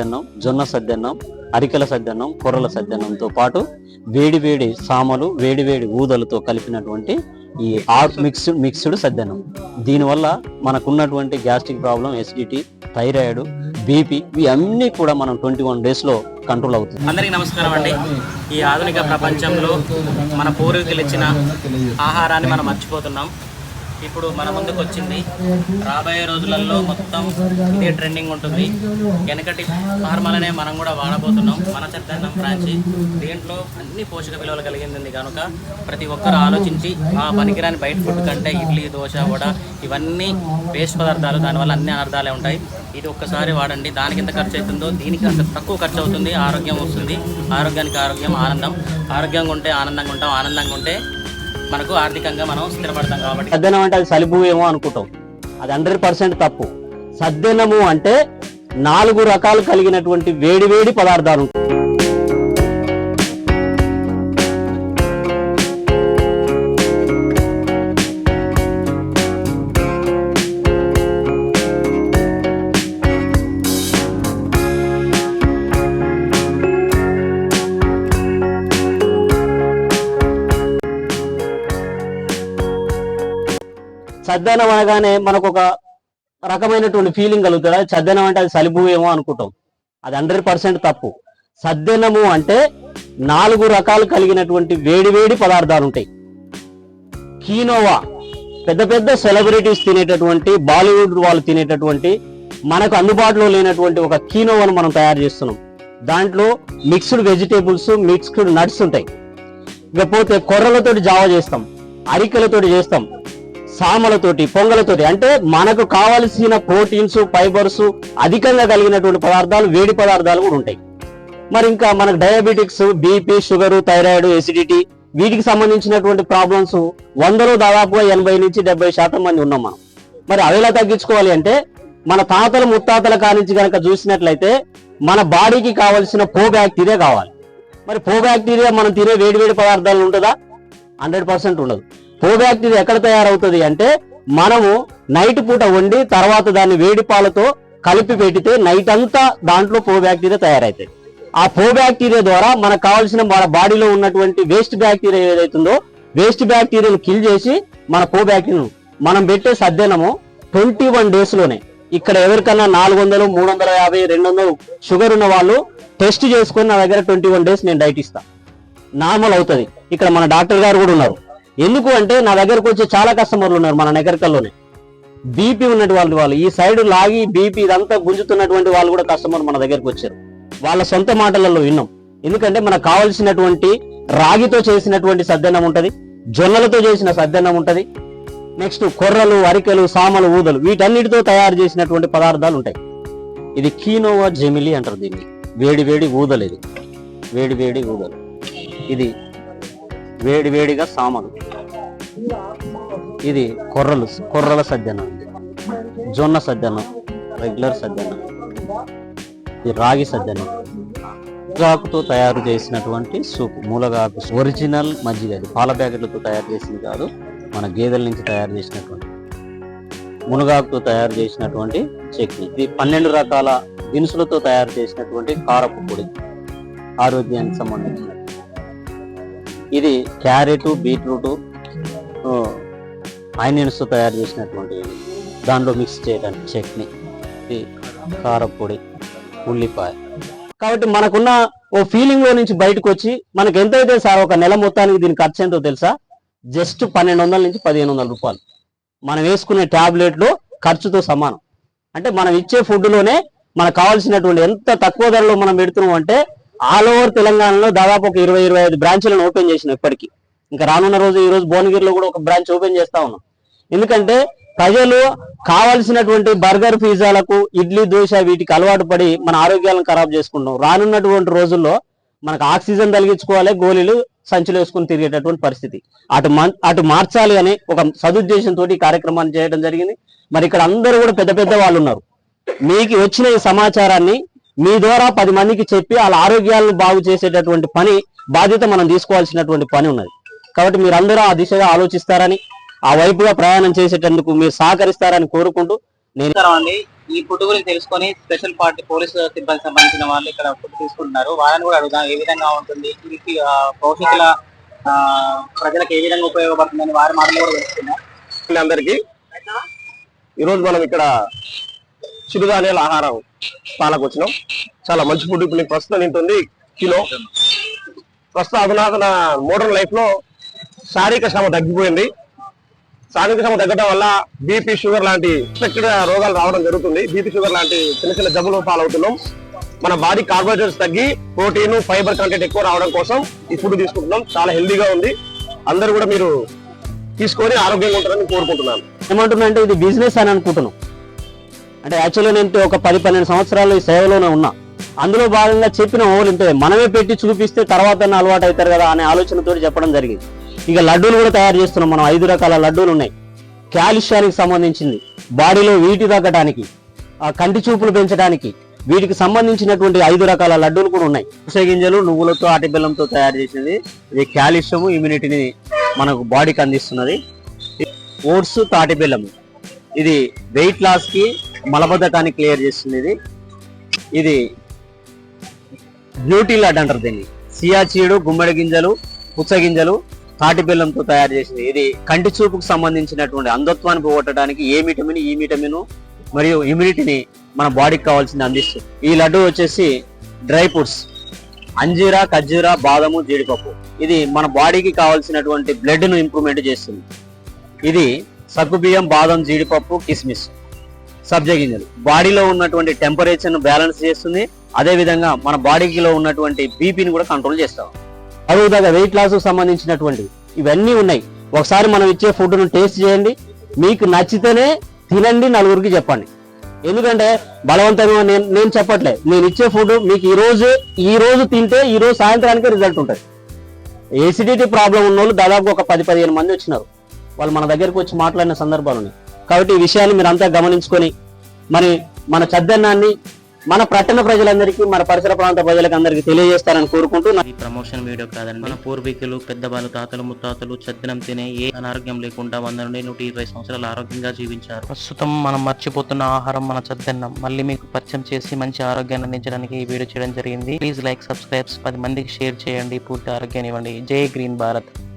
సద్దన్నం జొన్న సద్దన్నం అరికెల సద్దన్నం కొర్రల సద్దన్నంతో పాటు వేడి వేడి సామలు వేడి వేడి ఊదలతో కలిపినటువంటి ఈ ఆర్ట్ మిక్స్డ్ మిక్స్డ్ సద్దన్నం. దీనివల్ల మనకున్నటువంటి gastric problem acidity thyroid BP ఇవి అన్నీ కూడా మనం ట్వంటీ వన్ డేస్లో కంట్రోల్ అవుతుంది. అందరికీ నమస్కారం అండి. ఈ ఆధునిక ప్రపంచంలో మన పూర్వీకులు ఇచ్చిన ఆహారాన్ని మనం మర్చిపోతున్నాం. ఇప్పుడు మన ముందుకు వచ్చింది రాబోయే రోజులలో మొత్తం ఇదే ట్రెండింగ్ ఉంటుంది. వెనకటి ఫార్మాలనే మనం కూడా వాడబోతున్నాం. మన చద్దన్నం ఫ్రాంచి దీంట్లో అన్ని పోషక విలువలు కలిగింది కనుక ప్రతి ఒక్కరు ఆలోచించి ఆ పనికిరాని బయట ఫుడ్ కంటే ఇడ్లీ దోశ వడ ఇవన్నీ వేస్ట్ పదార్థాలు. దానివల్ల అన్ని అనర్థాలే ఉంటాయి. ఇది ఒక్కసారి వాడండి. దానికి ఎంత ఖర్చు అవుతుందో దీనికి అంత తక్కువ ఖర్చు అవుతుంది. ఆరోగ్యం వస్తుంది. ఆరోగ్యానికి ఆరోగ్యం ఆనందం. ఆరోగ్యంగా ఉంటే ఆనందంగా ఉంటాం. ఆనందంగా ఉంటే మనకు ఆర్థికంగా మనం స్థిరపడతాం కాబట్టి. సద్దనం అంటే అది సలిపు ఏమో అనుకుంటాం. అది హండ్రెడ్ పర్సెంట్ తప్పు. సద్దనము అంటే నాలుగు రకాలు కలిగినటువంటి వేడి వేడి పదార్థాలు చద్దనం సద్దనం అనగానే మనకు ఒక రకమైనటువంటి ఫీలింగ్ కలుగుతుంది. అది చద్దనం అంటే అది సలిపు ఏమో అనుకుంటాం. అది హండ్రెడ్ పర్సెంట్ తప్పు. సద్దనము అంటే నాలుగు రకాలు కలిగినటువంటి వేడివేడి పదార్థాలు ఉంటాయి. కీనోవా పెద్ద పెద్ద సెలబ్రిటీస్ తినేటటువంటి బాలీవుడ్ వాళ్ళు తినేటటువంటి మనకు అందుబాటులో లేనటువంటి ఒక కీనోవాను మనం తయారు చేస్తున్నాం. దాంట్లో మిక్స్డ్ వెజిటేబుల్స్ మిక్స్డ్ నట్స్ ఉంటాయి. ఇకపోతే కొర్రలతోటి జావ చేస్తాం అరికెలతోటి చేస్తాం సామలతోటి పొంగలతోటి అంటే మనకు కావలసిన ప్రోటీన్స్ ఫైబర్స్ అధికంగా కలిగినటువంటి పదార్థాలు వేడి పదార్థాలు కూడా ఉంటాయి. మరి ఇంకా మనకు diabetics BP sugar thyroid acidity వీటికి సంబంధించినటువంటి ప్రాబ్లమ్స్ వందలో దాదాపుగా ఎనభై నుంచి డెబ్బై శాతం మంది ఉన్నాం మనం. మరి అవేలా తగ్గించుకోవాలి అంటే మన తాతల ముత్తాతల కానించి కనుక చూసినట్లయితే మన బాడీకి కావలసిన పో బ్యాక్టీరియా కావాలి. మరి పో బ్యాక్టీరియా మనం తినే వేడి వేడి పదార్థాలు ఉంటుందా? హండ్రెడ్ పర్సెంట్ ఉండదు. పో బ్యాక్టీరియా ఎక్కడ తయారవుతుంది అంటే మనము నైట్ పూట వండి తర్వాత దాన్ని వేడి పాలతో కలిపి పెడితే నైట్ అంతా దాంట్లో పో బ్యాక్టీరియా ఆ పో బ్యాక్టీరియా ద్వారా మనకు కావాల్సిన మన బాడీలో ఉన్నటువంటి వేస్ట్ బ్యాక్టీరియా ఏదైతుందో వేస్ట్ బ్యాక్టీరియాను కిల్ చేసి మన పో బ్యాక్టీరియాను మనం పెట్టే సద్దెనము ట్వంటీ వన్ డేస్లోనే ఇక్కడ ఎవరికన్నా నాలుగు వందలు మూడు వందల యాభై రెండు వందలు షుగర్ ఉన్న వాళ్ళు టెస్ట్ చేసుకొని నా దగ్గర ట్వంటీ వన్ డేస్ నేను డైట్ ఇస్తా. నార్మల్ అవుతుంది. ఇక్కడ మన డాక్టర్ గారు కూడా ఉన్నారు. ఎందుకు అంటే నా దగ్గరకు వచ్చి చాలా కస్టమర్లు ఉన్నారు మన నగరికల్లోనే. బీపీ ఉన్నటువంటి వాళ్ళు ఈ సైడ్ లాగి బీపీ ఇదంతా గుంజుతున్నటువంటి వాళ్ళు కూడా కస్టమర్ మన దగ్గరకు వచ్చారు. వాళ్ళ సొంత మాటలలో విన్నాం. ఎందుకంటే మనకు కావలసినటువంటి రాగితో చేసినటువంటి సద్దన్నం ఉంటది జొన్నలతో చేసిన సద్దన్నం ఉంటది నెక్స్ట్ కొర్రలు అరికెలు సామలు ఊదలు వీటన్నిటితో తయారు చేసినటువంటి పదార్థాలు ఉంటాయి. ఇది కీనోవా జెమిలి అంటారు దీన్ని. వేడి వేడి ఊదలు ఇది వేడి వేడి ఊదలు. ఇది వేడి వేడిగా సామలు. ఇది కొర్రలు కొర్రల సజ్జన. జొన్న సజ్జనం రెగ్యులర్ సజ్జనం. ఇది రాగి సజ్జనం. ముగాకుతో తయారు చేసినటువంటి సూప్ మూలగాకు ఒరిజినల్ మజ్జిగ ఇది. పాల ప్యాకెట్లతో తయారు చేసింది కాదు. మన గేదెల నుంచి తయారు చేసినటువంటి మునగాకుతో తయారు చేసినటువంటి చట్నీ. ఇది పన్నెండు రకాల దినుసులతో తయారు చేసినటువంటి కారపు పొడి. ఆరోగ్యానికి సంబంధించిన ఇది క్యారెట్ బీట్రూట్ ఆనియన్స్తో తయారు చేసినటువంటి దాంట్లో మిక్స్ చేయడానికి చట్నీ కారపొడి ఉల్లిపాయ. కాబట్టి మనకున్న ఓ ఫీలింగ్లో నుంచి బయటకు వచ్చి మనకు ఎంతైతే సార్ ఒక నెల మొత్తానికి దీని ఖర్చు ఎంతో తెలుసా? జస్ట్ పన్నెండు వందల నుంచి పదిహేను వందల రూపాయలు. మనం వేసుకునే టాబ్లెట్లు ఖర్చుతో సమానం. అంటే మనం ఇచ్చే ఫుడ్లోనే మనకు కావాల్సినటువంటి ఎంత తక్కువ ధరలో మనం పెడుతున్నాం అంటే ఆల్ ఓవర్ తెలంగాణలో దాదాపు ఒక ఇరవై ఇరవై ఐదు బ్రాంచ్లను ఓపెన్ చేసినాం ఇప్పటికీ. ఇంకా రానున్న రోజు ఈ రోజు భువనగిరిలో కూడా ఒక బ్రాంచ్ ఓపెన్ చేస్తా ఉన్నాం. ఎందుకంటే ప్రజలు కావలసినటువంటి బర్గర్ పిజ్జాలకు ఇడ్లీ దోశ వీటికి అలవాటు పడి మన ఆరోగ్యాలను ఖరాబ్ చేసుకుంటాం రానున్నటువంటి రోజుల్లో మనకు ఆక్సిజన్ తొలగించుకోవాలి గోళీలు సంచులు వేసుకుని తిరిగేటటువంటి పరిస్థితి. అటు అటు మార్చాలి అని ఒక సదుద్దేశంతో ఈ కార్యక్రమాన్ని చేయడం జరిగింది. మరి ఇక్కడ అందరూ కూడా పెద్ద పెద్ద వాళ్ళు ఉన్నారు. మీకు వచ్చిన ఈ సమాచారాన్ని మీ ద్వారా పది మందికి చెప్పి వాళ్ళ ఆరోగ్యాలను బాగు చేసేటటువంటి పని బాధ్యత మనం తీసుకోవాల్సినటువంటి పని ఉన్నది. కాబట్టి మీరందరూ ఆ దిశగా ఆలోచిస్తారని ఆ వైపుగా ప్రయాణం చేసేటందుకు మీరు సహకరిస్తారని కోరుకుంటూ నేను అండి. ఈ ఫుడ్ గురించి తెలుసుకొని స్పెషల్ పార్టీ పోలీస్ సిబ్బంది సంబంధించిన వాళ్ళు ఇక్కడ ఫుడ్ తీసుకుంటున్నారు. వాళ్ళని కూడా అడుగుదాం ఏ విధంగా ఉంటుంది ఇది భవిష్యత్తులో ప్రజలకు ఏ విధంగా ఉపయోగపడుతుందని వారి మాటలు కూడా తెలుసుకుందాం. అందరికి ఈరోజు మనం ఇక్కడ చిరుధాన్యాల ఆహారం పాలకు వచ్చినాం. చాలా మంచి ఫుడ్ ఇప్పుడు ప్రస్తుతం తింటుంది. కిలో ప్రస్తుతం అధునాతన మోడర్న్ లైఫ్లో శారీరక శ్రమ తగ్గిపోయింది. శారీరక శ్రమ తగ్గడం వల్ల బీపీ షుగర్ లాంటి ఎక్స్పెక్టెడ్ రోగాలు రావడం జరుగుతుంది. బీపీ షుగర్ లాంటి చిన్న చిన్న జబ్బులు పాలవుతున్నాం. మన బాడీ కార్బోహైడ్రేట్స్ తగ్గి ప్రోటీన్ ఫైబర్ కంటెంట్ ఎక్కువ రావడం కోసం ఈ ఫుడ్ తీసుకుంటున్నాం. చాలా హెల్దీగా ఉంది. అందరూ కూడా మీరు తీసుకొని ఆరోగ్యంగా ఉంటారని కోరుకుంటున్నాను. ఏమంటున్నానంటే ఇది బిజినెస్ అని అనుకుంటున్నాం. అంటే యాక్చువల్గా నేను ఒక పది పన్నెండు సంవత్సరాలు ఈ సేవలోనే ఉన్నా. అందులో భాగంగా చెప్పిన ఓలు ఇంతే మనమే పెట్టి చూపిస్తే తర్వాత అలవాటు అవుతారు కదా అనే ఆలోచనతో చెప్పడం జరిగింది. ఇక లడ్డూలు కూడా తయారు చేస్తున్నాం మనం. ఐదు రకాల లడ్డూలు ఉన్నాయి. కాలుష్యానికి సంబంధించింది. బాడీలో వీటి తగ్గడానికి ఆ కంటి చూపులు పెంచడానికి వీటికి సంబంధించినటువంటి ఐదు రకాల లడ్డూలు కూడా ఉన్నాయి. పుసే గింజలు నువ్వులతో ఆటి బెల్లంతో తయారు చేసింది ఇది కాల్షియం ఇమ్యూనిటీని మనకు బాడీకి అందిస్తున్నది. ఓట్స్ తాటి బెల్లము. ఇది వెయిట్ లాస్కి మలబద్ధకాన్ని క్లియర్ చేస్తుంది ఇది ఇది బ్యూటీ లడ్ అంటారు దీన్ని. సియాచీడు గుమ్మడి గింజలు పుచ్చ గింజలు తాటి బెల్లంతో తయారు చేసింది. ఇది కంటి చూపుకు సంబంధించినటువంటి అంధత్వాన్ని పోగొట్టడానికి ఏ విటమిన్ ఈ విటమిన్ మరియు ఇమ్యూనిటీని మన బాడీకి కావాల్సింది అందిస్తుంది. ఈ లడ్డు వచ్చేసి డ్రై ఫ్రూట్స్. అంజీరా ఖర్జూరా బాదము జీడిపప్పు. ఇది మన బాడీకి కావాల్సినటువంటి బ్లడ్ను ఇంప్రూవ్మెంట్ చేస్తుంది. ఇది సగ్గుబియ్యం బాదం జీడిపప్పు కిస్మిస్. సబ్జ గింజలు. బాడీలో ఉన్నటువంటి టెంపరేచర్ను బ్యాలెన్స్ చేస్తుంది. అదే విధంగా మన బాడీలో ఉన్నటువంటి బీపీని కూడా కంట్రోల్ చేస్తాం. అదేవిధంగా వెయిట్ లాస్ సంబంధించినటువంటి ఇవన్నీ ఉన్నాయి. ఒకసారి మనం ఇచ్చే ఫుడ్ను టేస్ట్ చేయండి. మీకు నచ్చితేనే తినండి నలుగురికి చెప్పండి. ఎందుకంటే బలవంతంగా నేను నేను చెప్పట్లే. నేను ఇచ్చే ఫుడ్ మీకు ఈ రోజు ఈ రోజు తింటే ఈ రోజు సాయంత్రానికి రిజల్ట్ ఉంటుంది. ఏసిడిటీ ప్రాబ్లం ఉన్న వాళ్ళు దాదాపు ఒక పది పదిహేను మంది వచ్చినారు. వాళ్ళు మన దగ్గరకు వచ్చి మాట్లాడిన సందర్భాలు ఉన్నాయి. కాబట్టి ఈ విషయాన్ని మీరు అంతా గమనించుకొని మరి మన చద్దన్నాన్ని మన పట్టణ ప్రజలందరికీ మన పరిసర ప్రాంత ప్రజలకు అందరికీ తెలియజేస్తారని కోరుకుంటూ ఈ ప్రమోషన్ వీడియో కాదండి మన పూర్వీకులు పెద్దవాళ్ళు తాతలు ముత్తాతలు చద్దనం తినే ఏ అనారోగ్యం లేకుండా వంద నుండి నూట ఇరవై సంవత్సరాలు ఆరోగ్యంగా జీవించారు. ప్రస్తుతం మనం మర్చిపోతున్న ఆహారం మన చద్దన్నం. మళ్ళీ మీకు పరిచయం చేసి మంచి ఆరోగ్యాన్ని అందించడానికి ఈ వీడియో చేయడం జరిగింది. ప్లీజ్ లైక్ సబ్స్క్రైబ్స్ పది మందికి షేర్ చేయండి. పూర్తి ఆరోగ్యాన్ని ఇవ్వండి. జై గ్రీన్ భారత్.